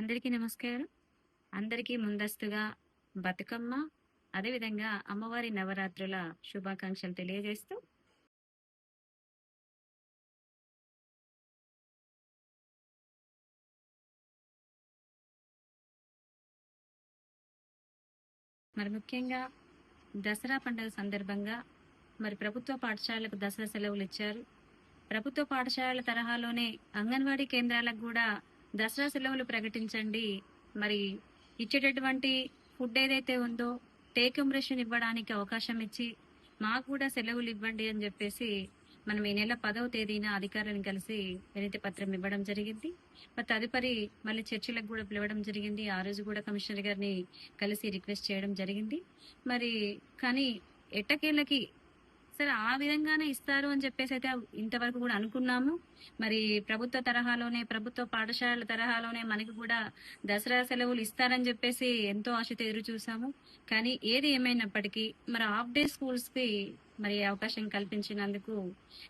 అందరికీ నమస్కారం. అందరికీ ముందస్తుగా బతుకమ్మ అదేవిధంగా అమ్మవారి నవరాత్రుల శుభాకాంక్షలు తెలియజేస్తూ మరి ముఖ్యంగా దసరా పండుగ సందర్భంగా మరి ప్రభుత్వ పాఠశాలకు దసరా సెలవులు ఇచ్చారు. ప్రభుత్వ పాఠశాలల తరహాలోనే అంగన్వాడీ కేంద్రాలకు కూడా దసరా సెలవులు ప్రకటించండి. మరి ఇచ్చేటటువంటి ఫుడ్ ఏదైతే ఉందో టేక్ ఇంప్రెషన్ ఇవ్వడానికి అవకాశం ఇచ్చి మాకు కూడా సెలవులు ఇవ్వండి అని చెప్పేసి మనం ఈ నెల పదవ తేదీన అధికారులను కలిసి వినతి పత్రం ఇవ్వడం జరిగింది. మరి తదుపరి మళ్ళీ చర్చలకు కూడా పిలవడం జరిగింది. ఆ రోజు కూడా కమిషనర్ గారిని కలిసి రిక్వెస్ట్ చేయడం జరిగింది. మరి కానీ ఎట్టకేళ్ళకి సరే ఆ విధంగానే ఇస్తారు అని చెప్పేసి అయితే ఇంతవరకు కూడా అనుకున్నాము. మరి ప్రభుత్వ తరహాలోనే ప్రభుత్వ పాఠశాలల తరహాలోనే మనకి కూడా దసరా సెలవులు ఇస్తారని చెప్పేసి ఎంతో ఆశతో ఎదురు చూసాము. కానీ ఏది ఏమైనప్పటికీ మరి హాఫ్ డే స్కూల్స్కి మరి అవకాశం కల్పించినందుకు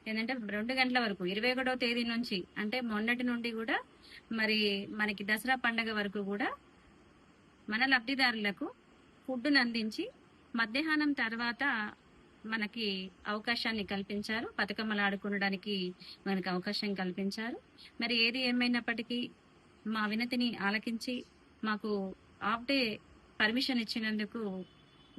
ఏంటంటే రెండు గంటల వరకు ఇరవై ఒకటో తేదీ నుంచి అంటే మొన్నటి నుండి కూడా మరి మనకి దసరా పండగ వరకు కూడా మన లబ్ధిదారులకు ఫుడ్ను అందించి మధ్యాహ్నం తర్వాత మనకి అవకాశాన్ని కల్పించారు. బతుకమ్మలు ఆడుకోవడానికి మనకు అవకాశం కల్పించారు. మరి ఏది ఏమైనప్పటికీ మా వినతిని ఆలకించి మాకు హాఫ్ డే పర్మిషన్ ఇచ్చినందుకు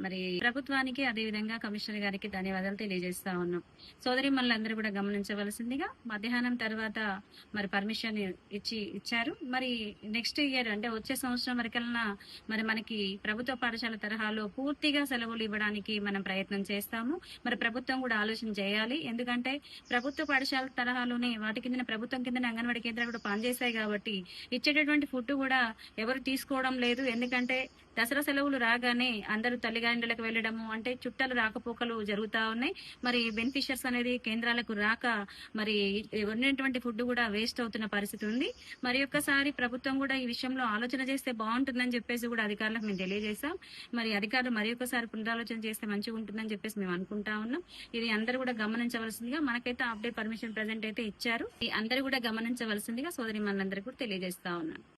మరి ప్రభుత్వానికి అదేవిధంగా కమిషనర్ గారికి ధన్యవాదాలు తెలియజేస్తా ఉన్నాం. సోదరి మనందరూ కూడా గమనించవలసిందిగా మధ్యాహ్నం తర్వాత మరి పర్మిషన్ ఇచ్చి ఇచ్చారు. మరి నెక్స్ట్ ఇయర్ అంటే వచ్చే సంవత్సరం వరకల్లా మరి మనకి ప్రభుత్వ పాఠశాల తరహాలో పూర్తిగా సెలవులు ఇవ్వడానికి మనం ప్రయత్నం చేస్తాము. మరి ప్రభుత్వం కూడా ఆలోచన చేయాలి. ఎందుకంటే ప్రభుత్వ పాఠశాల తరహాలోనే వాటి కింద ప్రభుత్వం కింద అంగన్వాడీ కేంద్రాలు కూడా పనిచేస్తాయి కాబట్టి ఇచ్చేటటువంటి ఫుడ్ కూడా ఎవరు తీసుకోవడం లేదు. ఎందుకంటే దసరా సెలవులు రాగానే అందరూ తల్లిగాండ్రులకు వెళ్ళడము అంటే చుట్టాలు రాకపోకలు జరుగుతూ ఉన్నాయి. మరి బెనిఫిషియర్స్ అనేది కేంద్రాలకు రాక మరి ఉన్నటువంటి ఫుడ్ కూడా వేస్ట్ అవుతున్న పరిస్థితి ఉంది. మరి ఒక్కసారి ప్రభుత్వం కూడా ఈ విషయంలో ఆలోచన చేస్తే బాగుంటుందని చెప్పేసి కూడా అధికారులకు మేము తెలియజేశాం. మరి అధికారులు మరి ఒక్కసారి పునరాలోచన చేస్తే మంచిగా ఉంటుందని చెప్పేసి మేము అనుకుంటా ఉన్నాం. ఇది అందరూ కూడా గమనించవలసిందిగా మనకైతే అప్డేట్ పర్మిషన్ ప్రజెంట్ అయితే ఇచ్చారు. అందరూ కూడా గమనించవలసిందిగా సోదరి మనందరూ కూడా తెలియజేస్తా ఉన్నాను.